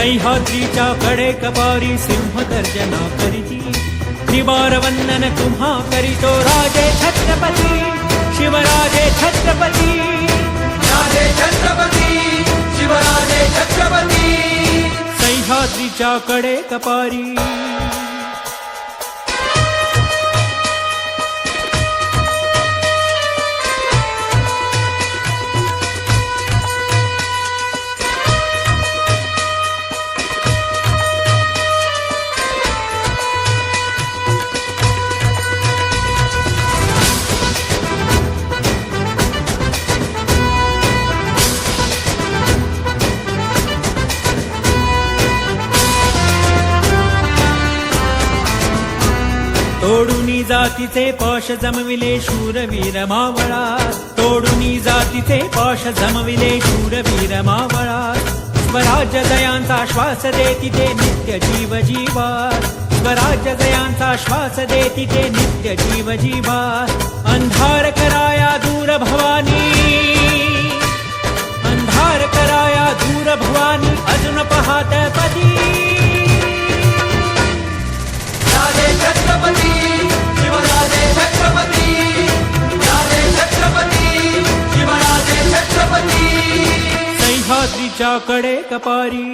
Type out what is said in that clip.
सह्याद्रीच्या कडे कपारी सिंह गर्जना करीती. निवार वंदन तुम्हा करीतो राजे छत्रपती. शिवराजे छत्रपती. राजे छत्रपती. शिवराजे छत्रपती. सह्याद्रीच्या कडे कपारी तोडुनी जातीचे पाश जमविले शूरवीर मावळा. तोडुनी जातीचे पाश जमविले शूरवीर मावळा. स्वराज्य जयांचा श्वास देती ते नित्य जीव जीवा. स्वराज्य जयांचा श्वास देती ते नित्य जीव जीवा. अंधार कराया दूर भवानी अंधार कराया दूर भवानी अजून पाहत रात्रीच्या कडे कपारी